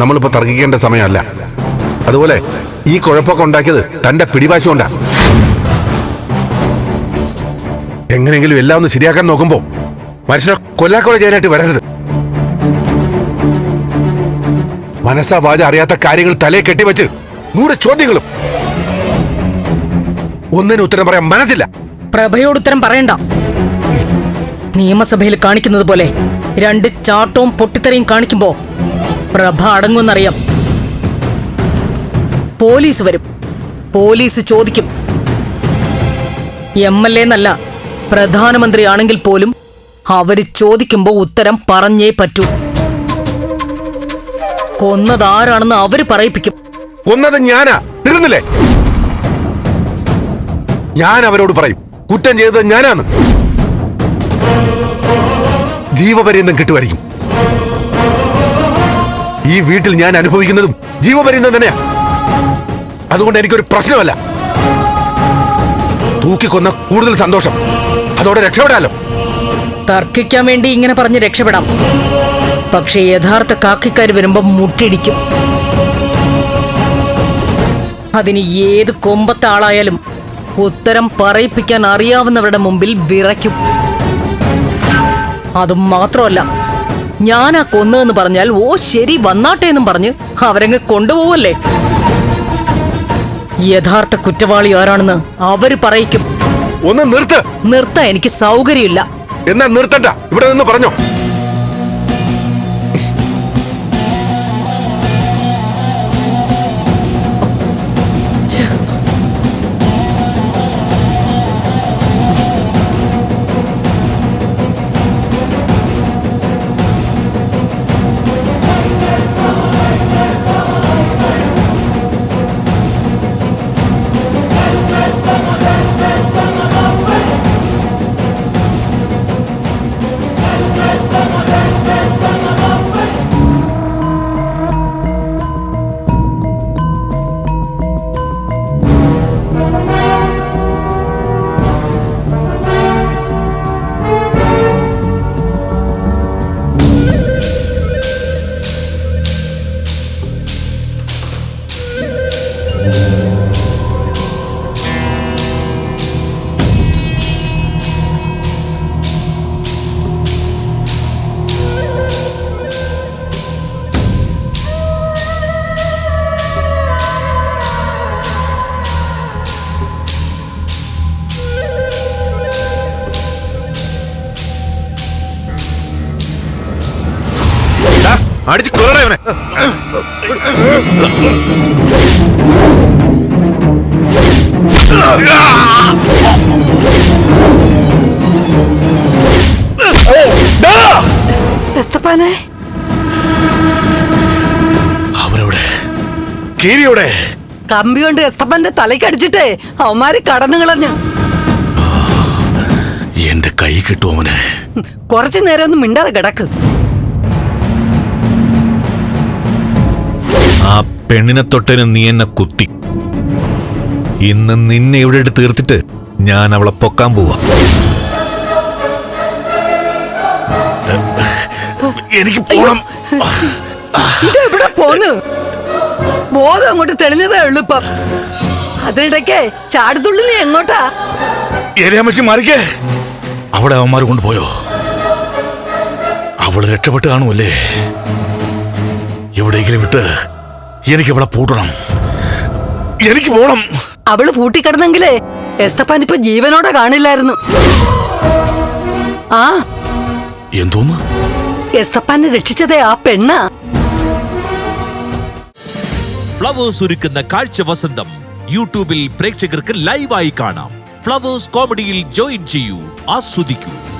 നമ്മളിപ്പോ തർക്കിക്കേണ്ട സമയമല്ല. അതുപോലെ ഈ കുഴപ്പമൊക്കെ ഉണ്ടാക്കിയത് തന്റെ പിടിവാശി കൊണ്ടാ. എങ്ങനെയെങ്കിലും എല്ലാം ഒന്ന് ശരിയാക്കാൻ നോക്കുമ്പോ മനുഷ്യനെ കൊല്ലാക്കൊല ചെയ്യാനായിട്ട് വരരുത്. മനസ്സാ വാച അറിയാത്ത കാര്യങ്ങൾ തലയെ കെട്ടിവെച്ച് നൂറ് ചോദ്യങ്ങളും. ഒന്നിന് ഉത്തരം പറയാൻ മനസ്സില്ല. പ്രഭയോട് ഉത്തരം പറയണ്ട. നിയമസഭയിൽ കാണിക്കുന്നത് പോലെ രണ്ട് ചാട്ടവും പൊട്ടിത്തെറിയും കാണിക്കുമ്പോ പ്രഭ അടങ്ങുമെന്നറിയാം. പോലീസ് വരും. പോലീസ് ചോദിക്കും. എം എൽ എ എന്നല്ല പ്രധാനമന്ത്രിയാണെങ്കിൽ പോലും അവർ ചോദിക്കുമ്പോൾ ഉത്തരം പറഞ്ഞേ പറ്റൂ. കൊന്നതാരാണെന്ന് അവർ പറയിപ്പിക്കും. കൊന്നത് ഞാനാ. തീർന്നില്ലേ ഞാൻ അവരോട് പറയും കുറ്റം ചെയ്തത് ഞാനാണ് ജീവപര്യന്തം കിട്ടുമായിരിക്കും. ഈ വീട്ടിൽ ഞാൻ അനുഭവിക്കുന്നതും ജീവപര്യന്തം തന്നെയാ. അതുകൊണ്ട് എനിക്കൊരു പ്രശ്നമല്ല. തൂക്കിക്കൊന്ന കൂടുതൽ സന്തോഷം. അതോടെ രക്ഷപ്പെടാലോ. തർക്കിക്കാൻ വേണ്ടി ഇങ്ങനെ പറഞ്ഞ് രക്ഷപ്പെടാം. പക്ഷേ യഥാർത്ഥ കാക്കിക്കാർ വരുമ്പോ മുട്ടിടിക്കും അതിന് ഏത് കൊമ്പത്തെ ആളായാലും ഉത്തരം പറയിപ്പിക്കാൻ അറിയാവുന്നവരുടെ മുമ്പിൽ വിറയ്ക്കും. അതും മാത്രമല്ല ഞാനാ കൊന്നതെന്ന് പറഞ്ഞാൽ ഓ ശരി വന്നാട്ടെ എന്നും പറഞ്ഞ് അവരങ്ങ് കൊണ്ടുപോവല്ലേ? യഥാർത്ഥ കുറ്റവാളി ആരാണെന്ന് അവർ പറയിക്കും. ഒന്ന് നിർത്ത്. നിർത്താൻ എനിക്ക് സൗകര്യമില്ല. എന്നാ നിർത്തണ്ട. ഇവിടെ നിന്ന് പറഞ്ഞോ. അടിച്ച് കൊല്ലടാ ഇവനെ. കീരിയുടെ. കമ്പി കൊണ്ട് എസ്തപ്പന്റെ തലയ്ക്ക് അടിച്ചിട്ടേ അവന്മാര് കടന്നു കളഞ്ഞു. എന്റെ കൈ കിട്ടും അവനെ. കുറച്ചു നേരം ഒന്നും മിണ്ടാതെ കിടക്ക്. പെണ്ണിനെ തൊട്ടതിന് നീ എന്നെ കുത്തി. ഇന്ന് നിന്നെ ഇവിടെ ഇട്ട് തീർത്തിട്ട് ഞാൻ അവളെ പൊക്കാൻ പോവാ. എനിക്ക് പോണം. ഇതെവിടെ പോന്ന്? ബോധം അങ്ങോട്ട് തെളിഞ്ഞതേ ഉള്ളൂ ഇപ്പം. അതിനിടയ്ക്ക് ചാടുത്തുള്ളി നീ എങ്ങോട്ടാ? ഏരിയാമച്ചി മാറിക്കേ. അവിടെ അവന്മാർ കൊണ്ടുപോയോ? അവൾ രക്ഷപ്പെട്ട് കാണുമല്ലേ? എവിടെയെങ്കിലും വിട്ട് എനിക്ക് ഇവിടെ പൂട്ടണം. എനിക്ക് പോണം. അവൾ പൂട്ടിക്കിടന്നെങ്കിലേ എസ്തപ്പാൻ ഇപ്പൊ ജീവനോടെ കാണില്ലായിരുന്നു. ആ എന്തോന്ന്? എസ്തപ്പാനെ രക്ഷിച്ചതേ ആ പെണ്ണ. ഫ്ലവേഴ്സ് ഒരുക്കുന്ന കാഴ്ച വസന്തം യൂട്യൂബിൽ പ്രേക്ഷകർക്ക് ലൈവായി കാണാം. ഫ്ലവേഴ്സ് കോമഡിയിൽ ജോയിൻ ചെയ്യൂ ആസ്വദിക്കൂ.